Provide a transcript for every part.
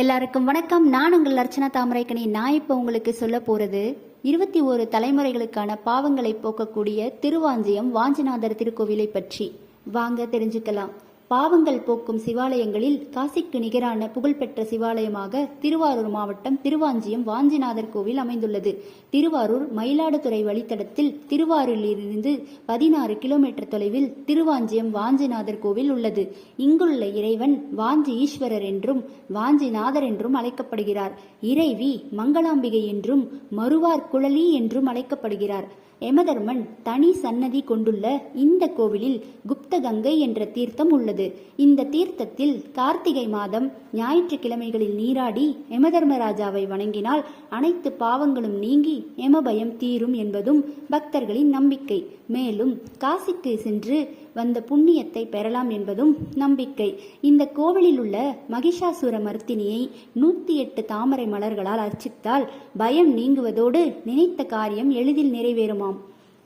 எல்லாருக்கும் வணக்கம். நான் உங்கள் அர்ச்சனா தாமரைக்கணி நான் இப்போ உங்களுக்கு சொல்ல போகிறது இருபத்தி ஓரு தலைமுறைகளுக்கான பாவங்களை போக்கக்கூடிய திருவாஞ்சியம் வாஞ்சிநாதர் திருக்கோவிலை பற்றி. வாங்க தெரிஞ்சுக்கலாம். பாவங்கள் போக்கும் சிவாலயங்களில் காசிக்கு நிகரான புகழ்பெற்ற சிவாலயமாக திருவாரூர் மாவட்டம் திருவாஞ்சியம் வாஞ்சிநாதர் கோவில் அமைந்துள்ளது. திருவாரூர் மயிலாடுதுறை வழித்தடத்தில் திருவாரூரிலிருந்து பதினாறு கிலோமீட்டர் தொலைவில் திருவாஞ்சியம் வாஞ்சிநாதர் கோவில் உள்ளது. இங்குள்ள இறைவன் வாஞ்சி ஈஸ்வரர் என்றும் வாஞ்சிநாதர் என்றும் அழைக்கப்படுகிறார். இறைவி மங்களாம்பிகை என்றும் மறுவார் குழலி என்றும் அழைக்கப்படுகிறார். யமதர்மன் தனி சன்னதி கொண்டுள்ள இந்த கோவிலில் குப்த கங்கை என்ற தீர்த்தம் உள்ளது. இந்த தீர்த்தத்தில் கார்த்திகை மாதம் ஞாயிற்றுக்கிழமைகளில் நீராடி யமதர்மராஜாவை வணங்கினால் அனைத்து பாவங்களும் நீங்கி யமபயம் தீரும் என்பதும் பக்தர்களின் நம்பிக்கை. மேலும் காசிக்கு சென்று வந்த புண்ணியத்தை பெறலாம் என்பதும் நம்பிக்கை. இந்த கோவிலில் உள்ள மகிஷாசுர மர்த்தினியை நூற்றி எட்டு தாமரை மலர்களால் அர்ச்சித்தால் பயம் நீங்குவதோடு நினைத்த காரியம் எளிதில் நிறைவேறுமாம்.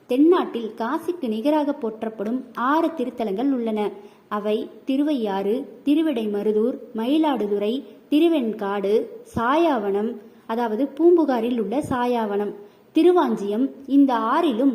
தென்னாட்டில் காசிக்கு நிகராக போற்றப்படும் ஆறு திருத்தலங்கள் உள்ளன. அவை திருவையாறு திருவிடைமருதூர் மயிலாடுதுறை திருவெண்காடு சாயாவனம் அதாவது பூம்புகாரில் உள்ள சாயாவனம். திருவாஞ்சியம் இந்த ஆறிலும்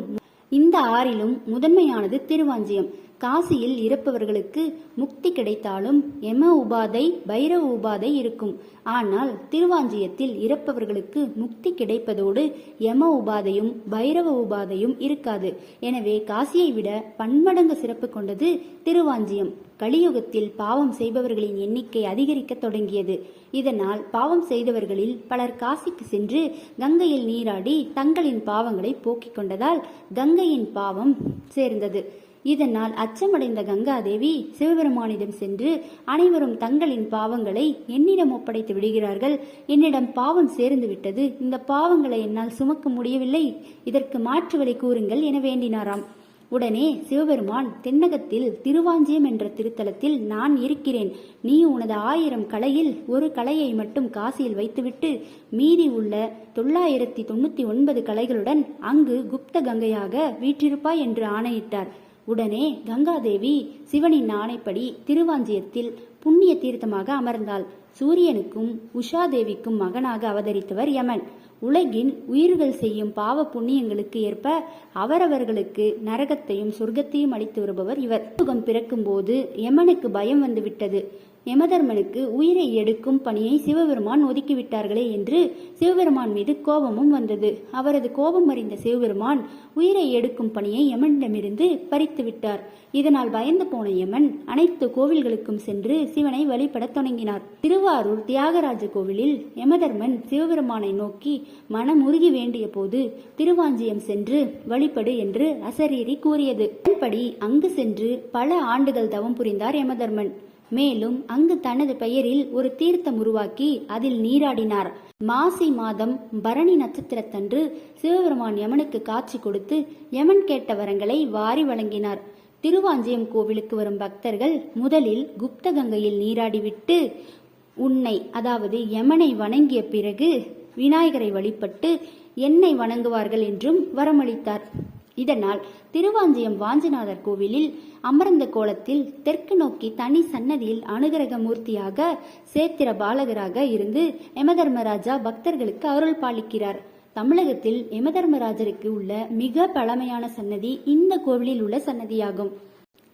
இந்த ஆறிலும் முதன்மையானது திருவாஞ்சியம். காசியில் இருப்பவர்களுக்கு முக்தி கிடைத்தாலும் யம உபாதை பைரவ உபாதை இருக்கும். ஆனால் திருவாஞ்சியத்தில் இறப்பவர்களுக்கு முக்தி கிடைப்பதோடு யம உபாதையும் பைரவ உபாதையும் இருக்காது. எனவே காசியை விட பன்மடங்கு சிறப்பு கொண்டது திருவாஞ்சியம். கலியுகத்தில் பாவம் செய்பவர்களின் எண்ணிக்கை அதிகரிக்க தொடங்கியது. இதனால் பாவம் செய்தவர்களில் பலர் காசிக்கு சென்று கங்கையில் நீராடி தங்களின் பாவங்களை போக்கிக் கொண்டதால் கங்கையின் பாவம் சேர்ந்தது. இதனால் அச்சமடைந்த கங்காதேவி சிவபெருமானிடம் சென்று அனைவரும் தங்களின் பாவங்களை என்னிடம் ஒப்படைத்து விடுகிறார்கள். என்னிடம் பாவம் சேர்ந்து விட்டது. இந்த பாவங்களை என்னால் சுமக்க முடியவில்லை. இதற்கு மாற்று வழி கூறுங்கள் என வேண்டினாராம். உடனே சிவபெருமான் தென்னகத்தில் திருவாஞ்சியம் என்ற திருத்தலத்தில் நான் இருக்கிறேன். நீ உனது ஆயிரம் கலையில் ஒரு கலையை மட்டும் காசியில் வைத்துவிட்டு மீதி உள்ள தொள்ளாயிரத்தி தொண்ணூத்தி ஒன்பது கலைகளுடன் அங்கு குப்த கங்கையாக வீற்றிருப்பாய் என்று ஆணையிட்டார். உடனே கங்காதேவி சிவனின் ஆணைப்படி திருவாஞ்சியத்தில் புண்ணிய தீர்த்தமாக அமர்ந்தாள். சூரியனுக்கும் உஷாதேவிக்கும் மகனாக அவதரித்தவர் யமன். உலகின் உயிர்கள் செய்யும் பாவ புண்ணியங்களுக்கு ஏற்ப அவரவர்களுக்கு நரகத்தையும் சொர்க்கத்தையும் அளித்து வருபவர் இவர். சுகம் பிறக்கும்போது யமனுக்கு பயம் வந்துவிட்டது. யமதர்மனுக்கு உயிரை எடுக்கும் பணியை சிவபெருமான் ஒதுக்கிவிட்டார்களே என்று சிவபெருமான் மீது கோபமும் வந்தது. அவரது கோபம் அறிந்த சிவபெருமான் உயிரை எடுக்கும் பணியை யமனிடமிருந்து பறித்து விட்டார். இதனால் பயந்து போன யமன் அனைத்து கோவில்களுக்கும் சென்று சிவனை வழிபடத் தொடங்கினார். திருவாரூர் தியாகராஜ கோவிலில் யமதர்மன் சிவபெருமானை நோக்கி மனமுருகி வேண்டிய போது திருவாஞ்சியம் சென்று வழிபடு என்று அசரீரி கூறியது. அதன்படி அங்கு சென்று பல ஆண்டுகள் தவம் புரிந்தார் யமதர்மன். மேலும் அங்கு தனது பெயரில் ஒரு தீர்த்தம் உருவாக்கி அதில் நீராடினார். மாசி மாதம் பரணி நட்சத்திரத்தன்று சிவபெருமான் யமனுக்கு காட்சி கொடுத்து யமன் கேட்ட வரங்களை வாரி வழங்கினார். திருவாஞ்சியம் கோவிலுக்கு வரும் பக்தர்கள் முதலில் குப்த கங்கையில் நீராடிவிட்டு உன்னை அதாவது யமனை வணங்கிய பிறகு விநாயகரை வழிபட்டு என்னை வணங்குவார்கள் என்றும் வரமளித்தார். இதனால் திருவாஞ்சியம் வாஞ்சிநாதர் கோவிலில் அமர்ந்த கோலத்தில் தெற்கு நோக்கி தனி சன்னதியில் அனுகிரக மூர்த்தியாக சேத்திர பாலகராக இருந்து யமதர்மராஜா பக்தர்களுக்கு அருள் பாலிக்கிறார். தமிழகத்தில் யமதர்மராஜருக்கு உள்ள மிக பழமையான சன்னதி இந்த கோவிலில் உள்ள சன்னதியாகும்.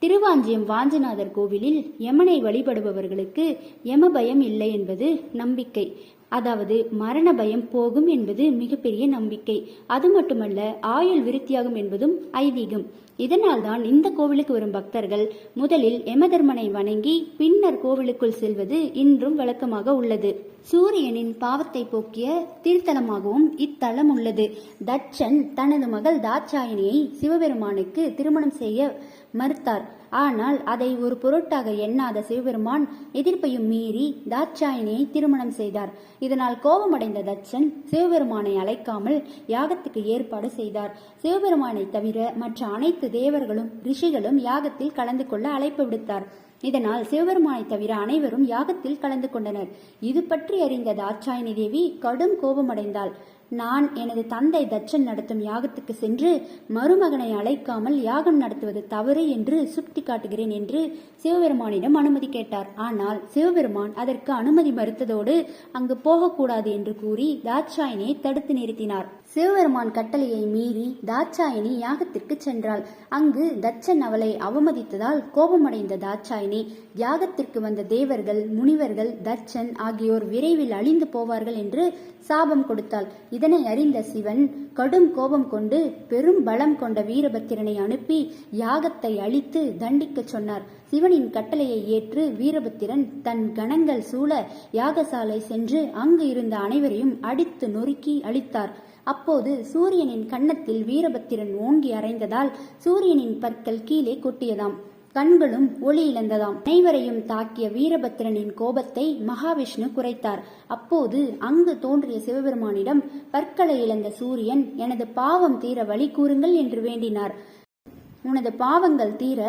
திருவாஞ்சியம் வாஞ்சநாதர் கோவிலில் யமனை வழிபடுபவர்களுக்கு யமபயம் இல்லை என்பது நம்பிக்கை. அதாவது மரண பயம் போகும் என்பது மிகப்பெரிய நம்பிக்கை. அது மட்டுமல்ல ஆயுள் விருத்தியாகும் என்பதும் ஐதீகம். இதனால்தான் இந்த கோவிலுக்கு வரும் பக்தர்கள் முதலில் யமதர்மனை வணங்கி பின்னர் கோவிலுக்குள் செல்வது இன்றும் வழக்கமாக உள்ளது. சூரியனின் பாவத்தை போக்கிய திருத்தலமாகவும் இத்தலம் உள்ளது. தட்சன் தனது மகள் தாட்சாயினியை சிவபெருமானுக்கு திருமணம் செய்ய மறுத்தார். ஆனால் அதை ஒரு பொருட்டாக எண்ணாத சிவபெருமான் எதிர்ப்பையும் மீறி தாட்சாயணியை திருமணம் செய்தார். இதனால் கோபமடைந்த தட்சன் சிவபெருமானை அழைக்காமல் யாகத்துக்கு ஏற்பாடு செய்தார். சிவபெருமானை தவிர மற்ற அனைத்து தேவர்களும் ரிஷிகளும் யாகத்தில் கலந்து கொள்ள அழைப்பு விடுத்தார். இதனால் சிவபெருமானை தவிர அனைவரும் யாகத்தில் கலந்து கொண்டனர். இது பற்றி அறிந்த தாட்சாயணி தேவி கடும் கோபமடைந்தாள். நான் எனது தந்தை தட்சன் நடத்தும் யாகத்துக்கு சென்று மருமகனை அழைக்காமல் யாகம் நடத்துவது தவறு என்று சுட்டி காட்டுகிறேன் என்று சிவபெருமானிடம் அனுமதி கேட்டார். ஆனால் சிவபெருமான் அதற்கு அனுமதி மறுத்ததோடு அங்கு போகக்கூடாது என்று கூறி தாட்சாயனை தடுத்து நிறுத்தினார். சிவபெருமான் கட்டளையை மீறி தாட்சாயணி யாகத்திற்கு சென்றாள். அங்கு தட்சன் அவளை அவமதித்ததால் கோபமடைந்த தாட்சாயணி யாகத்திற்கு வந்த தேவர்கள் முனிவர்கள் தட்சன் ஆகியோர் விரைவில் அழிந்து போவார்கள் என்று சாபம் கொடுத்தாள். இதனை அறிந்த சிவன் கடும் கோபம் கொண்டு பெரும் பலம் கொண்ட வீரபத்திரனை அனுப்பி யாகத்தை அழித்து தண்டிக்கச் சொன்னார். சிவனின் கட்டளையை ஏற்று வீரபத்திரன் தன் கணங்கள் சூழ யாகசாலை சென்று அங்கு இருந்த அனைவரையும் அடித்து நொறுக்கி அழித்தார். அப்போது சூரியனின் கன்னத்தில் வீரபத்திரன் ஓங்கி அறைந்ததால் சூரியனின் பற்கள் கீழே கொட்டியதாம். கண்களும் ஒளி இழந்ததாம். அனைவரையும் தாக்கிய வீரபத்திரனின் கோபத்தை மகாவிஷ்ணு குறைத்தார். அப்போது அங்கு தோன்றிய சிவபெருமானிடம் பற்களை இழந்த சூரியன் எனது பாவம் தீர வழி கூறுங்கள் என்று வேண்டினார். உனது பாவங்கள் தீர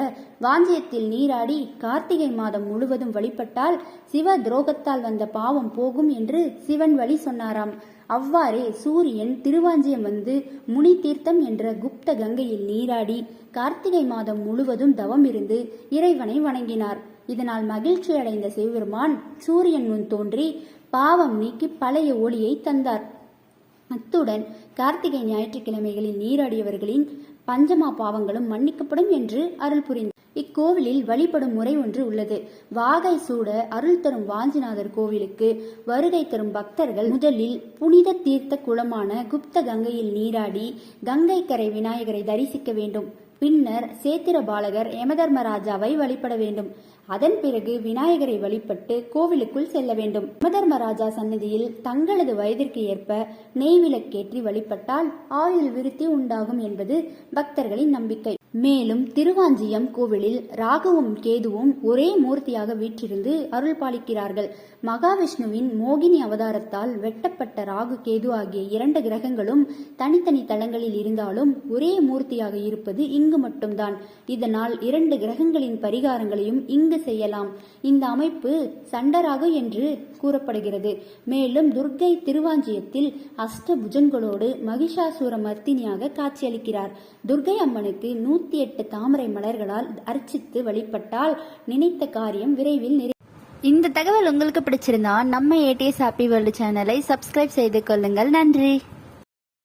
வாஞ்சியத்தில் நீராடி கார்த்திகை மாதம் முழுவதும் வழிபட்டால் சிவ துரோகத்தால் வந்த பாவம் போகும் என்று சிவன் வழி சொன்னாராம். அவ்வாறே சூரியன் திருவாஞ்சியம் வந்து முனி தீர்த்தம் என்ற குப்த கங்கையில் நீராடி கார்த்திகை மாதம் முழுவதும் தவம் இருந்து இறைவனை வணங்கினார். இதனால் மகிழ்ச்சி அடைந்த சிவபெருமான் சூரியன் முன் தோன்றி பாவம் நீக்கி பழைய ஒளியை தந்தார். அத்துடன் கார்த்திகை ஞாயிற்றுக்கிழமைகளில் நீராடியவர்களின் பஞ்சமா பாவங்களும் மன்னிக்கப்படும் என்று அருள் புரிந்தார். இக்கோவிலில் வழிபடும் முறை ஒன்று உள்ளது. வாகை சூட அருள் தரும் வாஞ்சிநாதர் கோவிலுக்கு வருகை தரும் பக்தர்கள் முதலில் புனித தீர்த்த குளமான குப்த கங்கையில் நீராடி கங்கை கரை விநாயகரை தரிசிக்க வேண்டும். பின்னர் சேத்திர பாலகர் யமதர்மராஜாவை வழிபட வேண்டும். அதன் பிறகு விநாயகரை வழிபட்டு கோவிலுக்குள் செல்ல வேண்டும். யமதர்மராஜா சன்னதியில் தங்களது வயதிற்கு ஏற்ப நெய் விளக்கேற்றி வழிபட்டால் ஆயுள் விருத்தி உண்டாகும் என்பது பக்தர்களின் நம்பிக்கை. மேலும் திருவாஞ்சியம் கோவிலில் ராகுவும் கேதுவும் ஒரே மூர்த்தியாக வீற்றிருந்து அருள் பாலிக்கிறார்கள் மகாவிஷ்ணுவின் மோகினி அவதாரத்தால் வெட்டப்பட்ட ராகு கேது ஆகிய இரண்டு கிரகங்களும் தனித்தனி தளங்களில் இருந்தாலும் ஒரே மூர்த்தியாக இருப்பது இங்கு மட்டும்தான். இதனால் இரண்டு கிரகங்களின் பரிகாரங்களையும் இங்கு செய்யலாம். இந்த அமைப்பு சண்டராகு என்று கூறப்படுகிறது. மேலும் துர்க்கை திருவாஞ்சியத்தில் அஷ்டபுஜன்களோடு மகிஷாசூர மர்த்தினியாக காட்சியளிக்கிறார். துர்க்கை அம்மனுக்கு நூத்தி எட்டு தாமரை மலர்களால் அர்ச்சித்து வழிபட்டால் நினைத்த காரியம் விரைவில் நிறை இந்த தகவல் உங்களுக்கு பிடிச்சிருந்தா நம்ம ஏடிஎஸ் ஹாப்பி வேர்ல்டு சேனலை சப்ஸ்கிரைப் செய்து கொள்ளுங்கள். நன்றி.